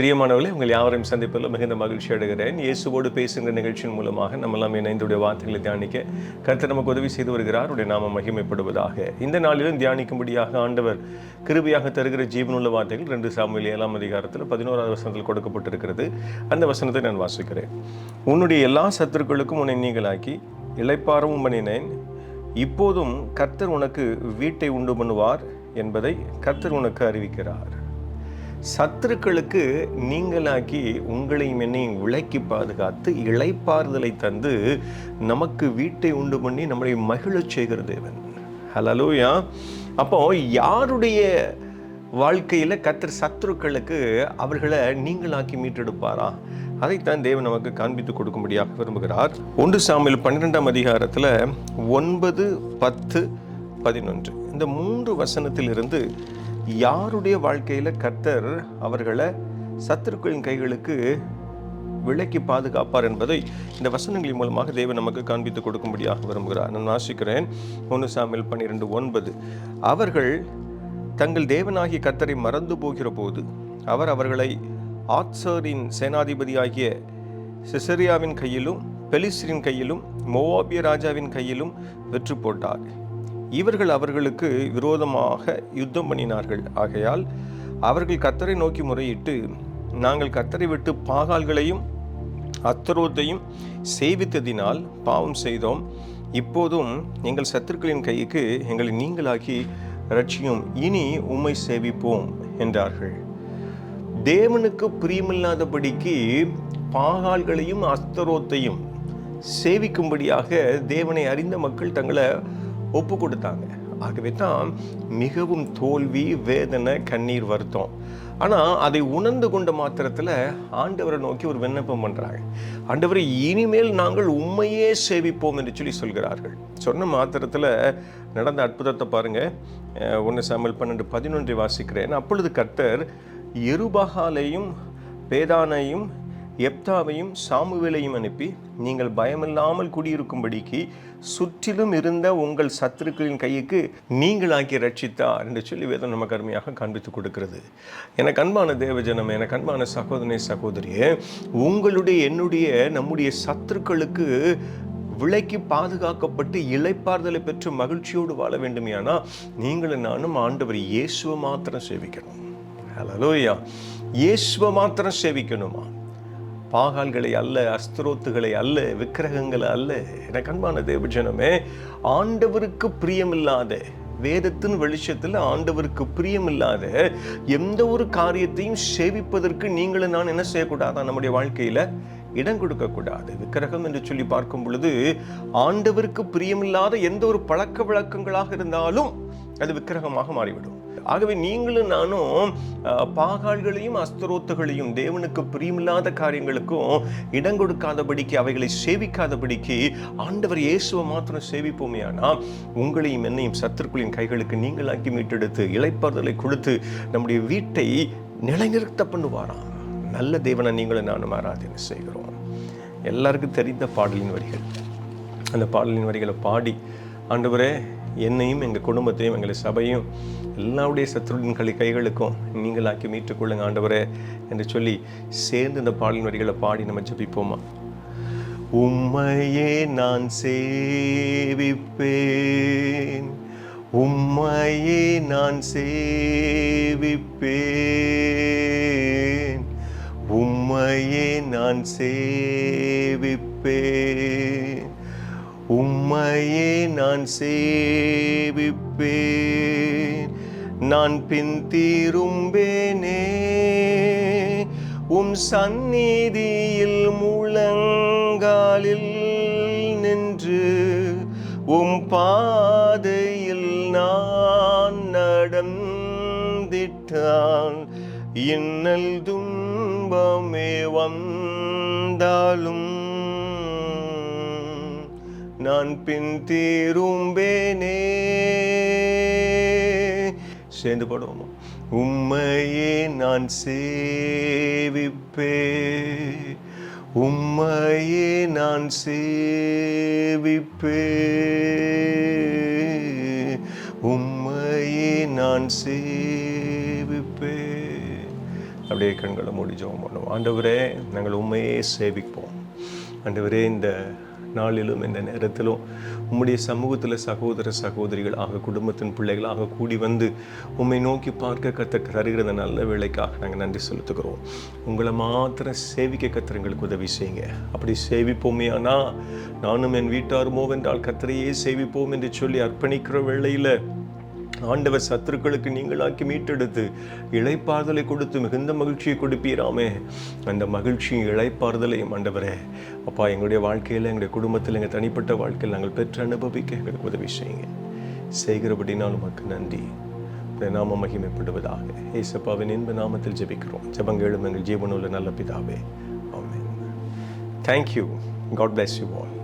பிரியமானவர்களே உங்கள் யாவரையும் சந்திப்பதில் மிகுந்த மகிழ்ச்சி அடைகிறேன். இயேசுவோடு பேசுகிற நிகழ்ச்சியின் மூலமாக நம்மெல்லாம் இணைந்துடைய வார்த்தைகளை தியானிக்க கர்த்தர் நமக்கு உதவி செய்து வருகிறார். அவருடைய நாம மகிமைப்படுவதாக. இந்த நாளிலும் தியானிக்கும்படியாக ஆண்டவர் கிருபியாக தருகிற ஜீவனுள்ள வார்த்தைகள் ரெண்டு சாமியில் ஏழாம் அதிகாரத்தில் பதினோராவது வசனத்தில் கொடுக்கப்பட்டிருக்கிறது. அந்த வசனத்தை நான் வாசிக்கிறேன். உன்னுடைய எல்லா சத்துருக்களுக்கும் உன்னை நீங்களாக்கி இழைப்பாரவும் பண்ணினேன் இப்போதும் கர்த்தர் உனக்கு வீட்டை உண்டு பண்ணுவார் என்பதை கர்த்தர் உனக்கு அறிவிக்கிறார். சத்துருக்களுக்கு நீங்களாக்கி உங்களையும் என்னையும் விளக்கி பாதுகாத்து இழைப்பாறுதலை தந்து நமக்கு வீட்டை உண்டு பண்ணி நம்மளை மகிழச் செய்கிற தேவன். ஹலலூயா அப்போ யாருடைய வாழ்க்கையில் கத்தர் சத்துருக்களுக்கு அவர்களை நீங்களாக்கி மீட்டெடுப்பாரா? அதைத்தான் தேவன் நமக்கு காண்பித்து கொடுக்கும்படியாக விரும்புகிறார். ஒன்று சாமியில் பன்னிரெண்டாம் அதிகாரத்தில் ஒன்பது பத்து பதினொன்று. இந்த மூன்று வசனத்திலிருந்து யாருடைய வாழ்க்கையில் கர்த்தர் அவர்களை சத்துருக்களின் கைகளுக்கு விலக்கி பாதுகாப்பார் என்பதை இந்த வசனங்களின் மூலமாக தேவன் நமக்கு காண்பித்து கொடுக்கும்படியாக விரும்புகிறார். நான் வாசிக்கிறேன். ஒன்று சாமியில் பன்னிரெண்டு ஒன்பது. அவர்கள் தங்கள் தேவனாகிய கர்த்தரை மறந்து போகிற போது அவர் அவர்களை ஆட்சரின் சேனாதிபதியாகிய சிசரியாவின் கையிலும் பெலிஸ்ரின் கையிலும் மோவாபிய ராஜாவின் கையிலும் வெற்றி போட்டார். இவர்கள் அவர்களுக்கு விரோதமாக யுத்தம் பண்ணினார்கள். ஆகையால் அவர்கள் கத்தரை நோக்கி முறையிட்டு நாங்கள் கத்தரை விட்டு பாகால்களையும் அத்தரோத்தையும் சேவித்ததினால் பாவம் செய்தோம். இப்போதும் எங்கள் சத்துருக்களின் கைக்கு எங்களை நீங்களாக்கி ரட்சியும் இனி உம்மை சேவிப்போம் என்றார்கள். தேவனுக்கு பிரியமில்லாதபடிக்கு பாகால்களையும் அஸ்தரோத்தையும் சேவிக்கும்படியாக தேவனை அறிந்த மக்கள் தங்களை ஒப்பு கொடுத்தாங்க. ஆகவே தான் மிகவும் தோல்வி வேதனை கண்ணீர் வருத்தம். ஆனால் அதை உணர்ந்து கொண்ட மாத்திரத்தில் ஆண்டவரை நோக்கி ஒரு விண்ணப்பம் பண்ணுறாங்க ஆண்டவரை இனிமேல் நாங்கள் உண்மையே சேவிப்போம் என்று சொல்லி சொல்கிறார்கள். சொன்ன மாத்திரத்தில் நடந்த அற்புதத்தை பாருங்கள் ஒன்று சாமல் பன்னெண்டு பதினொன்றை வாசிக்கிறேன். அப்பொழுது கர்த்தர் எருபகாலையும் பேதானையும் எப்தாவையும் சாமுவேலையும் அனுப்பி நீங்கள் பயமில்லாமல் குடியிருக்கும்படிக்கு சுற்றிலும் இருந்த உங்கள் சத்துருக்களின் கைக்கு நீங்களாக்கி ரட்சித்தார் என்று சொல்லி வேதம் நமக்கு அருமையாக காண்பித்து கொடுக்கிறது. எனக்கு அன்பான தேவஜனம் எனக்கு அன்பான சகோதரனை சகோதரியே உங்களுடைய என்னுடைய நம்முடைய சத்துருக்களுக்கு விலைக்கு பாதுகாக்கப்பட்டு இளைப்பாறுதலை பெற்று மகிழ்ச்சியோடு வாழ வேண்டுமையானா நீங்களும் நானும் ஆண்டவர் இயேசுவை மாத்திரம் சேவிக்கணும். ஹலோயா இயேசுவை மாத்திரம் சேவிக்கணுமா? பாகால்களை அல்ல அஸ்திரோத்துகளை அல்ல விக்கிரகங்களை அல்ல. எனக்கு அன்பான தேவஜனமே ஆண்டவருக்கு பிரியமில்லாத வேதத்தின் வெளிச்சத்தில் ஆண்டவருக்கு பிரியமில்லாத எந்த ஒரு காரியத்தையும் சேவிப்பதற்கு நீங்களும் நான் என்ன செய்யக்கூடாதா நம்முடைய வாழ்க்கையில்? இடம் கொடுக்கக்கூடாது. விக்கிரகம் என்று சொல்லி பார்க்கும் பொழுது ஆண்டவருக்கு பிரியமில்லாத எந்த ஒரு பழக்க வழக்கங்களாக இருந்தாலும் அது விக்கிரகமாக மாறிவிடும். ஆகவே நீங்களும் நானும் பாகால்களையும் அஸ்தரோத்துகளையும் தேவனுக்கு பிரியமில்லாத காரியங்களுக்கும் இடம் கொடுக்காதபடிக்கு அவைகளை சேவிக்காதபடிக்கு ஆண்டவர் இயேசுவை மாத்திரம் சேவிப்போமே ஆனால் உங்களையும் என்னையும் சத்துருக்களின் கைகளுக்கு நீங்களாக்கி மீட்டெடுத்து இழைப்பாறுதலை கொடுத்து நம்முடைய வீட்டை நிலைநிறுத்த பண்ணுவாராம் நல்ல தேவனை நீங்களும் நானும் ஆராதனை செய்கிறோம். எல்லாருக்கும் தெரிந்த பாடலின் வரிகள். அந்த பாடலின் வரிகளை பாடி ஆண்டவரே என்னையும் எங்கள் குடும்பத்தையும் எங்களை சபையும் எல்லாவுடைய சத்துருவின் கைகளுக்கும் நீங்களாக்கி மீட்டுக்கொள்ளுங்க ஆண்டவரே என்று சொல்லி சேர்ந்து இந்த பாடலின் வரிகளை பாடி நம்ம ஜபிப்போமா? உம்மையே நான் சேவிப்பேன். உம்மையே நான் சேவிப்பேன். உம்மையே நான் சேவிப்பேன். உம்மையே நான் சேவிப்பேன். நான் பின் தீரும்பேனே. உம் சந்நிதியில் முழங்காலில் நின்று உம் பாதையில் நான் நடந்திட்டான் இன்னல் துன்பமே வந்தாலும் நான் பின் தீரும்பேனே சேர்ந்து பாடுவோமா? உம்மையே நான் சேவிப்பே. உம்மையே நான் சேவிப்பே. உம்மையே நான் சேவிப்பே. அப்படியே கண்களை மூடி ஜெபம் பண்ணுவோம். ஆண்டவரே நாங்கள் உண்மையே சேவிப்போம். ஆண்டவரே இந்த நாளிலும் இந்த நேரத்திலும் உம்முடைய சமூகத்தில் சகோதர சகோதரிகள் ஆக குடும்பத்தின் பிள்ளைகளாக கூடி வந்து உம்மை நோக்கி பார்க்க கத்த தருகிற நல்ல வேலைக்காக நாங்கள் நன்றி செலுத்துகிறோம். உங்களை மாத்திரம் சேவிக்க கத்திரங்களுக்கு உதவி செய்யுங்க. அப்படி சேவிப்போமே ஆனால் நானும் என் வீட்டாருமோ என்றால் கத்திரையே சேவிப்போம் என்று சொல்லி அர்ப்பணிக்கிற வேளையில் ஆண்டவர் சத்துருக்களுக்கு நீங்களாக்கி மீட்டெடுத்து இளைப்பாறுதலை கொடுத்து மிகுந்த மகிழ்ச்சியை கொடுப்பீராமே. அந்த மகிழ்ச்சியும் இளைப்பாறுதலையும் ஆண்டவரே. அப்பா எங்களுடைய வாழ்க்கையில் எங்களுடைய குடும்பத்தில் எங்கள் தனிப்பட்ட வாழ்க்கையில் நாங்கள் பெற்று அனுபவிக்க எங்களுக்கு உதவி செய்யுங்க. செய்கிறபடினால் உமக்கு நன்றி. நாம மகிமைப்படுவதாக. ஏசப்பாவின் இன்ப நாமத்தில் ஜெபிக்கிறோம். ஜபங்களும் எங்கள் ஜீவனுள்ள நல்ல பிதாவே. Amen. Thank you God bless you all